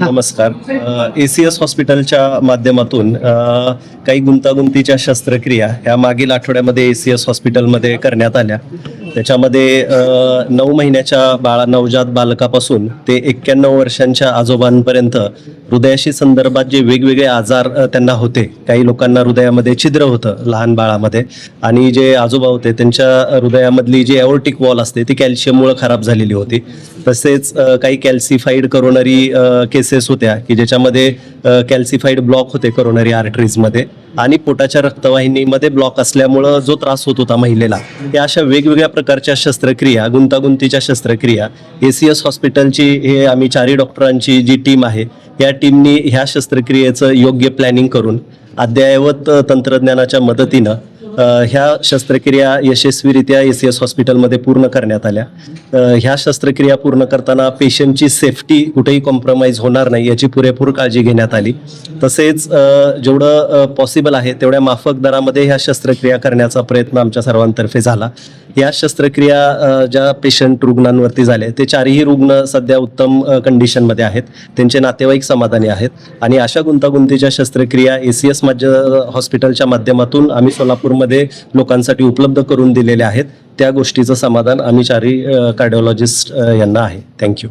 नमस्कार. ए C S हॉस्पिटलच्या माध्यमातून काही गुंतागुंतीच्या शस्त्रक्रिया ह्या मागील आठवड्यामध्ये ए सी एस हॉस्पिटलमध्ये करण्यात आल्या. त्याच्यामध्ये नऊ महिन्याच्या बाळा नवजात बालकापासून ते एक्क्याण्णव वर्षांच्या आजोबांपर्यंत हृदयाशी संदर्भात जे वेगवेगळे आजार त्यांना होते काही लोकांना हृदयामध्ये छिद्र होतं लहान बाळामध्ये आणि जे आजोबा होते त्यांच्या हृदयामधली जी एओर्टिक वॉल असते ती कॅल्शियममुळे खराब झालेली होती. तसेच काही कॅल्सिफाईड करोनरी केसेस होत्या की ज्याच्यामध्ये कॅल्सिफाईड ब्लॉक होते करोनरी आर्टरीजमध्ये आणि पोटाच्या रक्तवाहिनीमध्ये ब्लॉक असल्यामुळं जो त्रास होत होता महिलेला या अशा वेगवेगळ्या प्रकारच्या शस्त्रक्रिया गुंतागुंतीच्या शस्त्रक्रिया ए सी एस हॉस्पिटलची हे आम्ही चारही डॉक्टरांची जी टीम आहे या टीमनी ह्या शस्त्रक्रियेचं योग्य प्लॅनिंग करून अद्ययावत तंत्रज्ञानाच्या मदतीनं ह्या शस्त्रक्रिया यशस्वीरित्या ए सी एस हॉस्पिटलमध्ये पूर्ण करण्यात आल्या. ह्या शस्त्रक्रिया पूर्ण करताना पेशंटची सेफ्टी कुठेही कॉम्प्रोमाइज होणार नाही याची पुरेपूर काळजी घेण्यात आली. तसेच जेवढं पॉसिबल आहे तेवढ्या माफक दरामध्ये ह्या शस्त्रक्रिया करण्याचा प्रयत्न आमच्या सर्वांतर्फे झाला. या शस्त्रक्रिया ज्या पेशंट रुग्णांवरती झाल्या ते चारही रुग्ण सध्या उत्तम कंडिशनमध्ये आहेत. त्यांचे नातेवाईक समाधानी आहेत. आणि अशा गुंतागुंतीच्या शस्त्रक्रिया ए सी एस हॉस्पिटलच्या माध्यमातून आम्ही सोलापूरमध्ये लोकांसाठी उपलब्ध करून दिलेल्या आहेत. त्या गोष्टीचं समाधान आम्ही चारही कार्डिओलॉजिस्ट यांना आहे. थँक्यू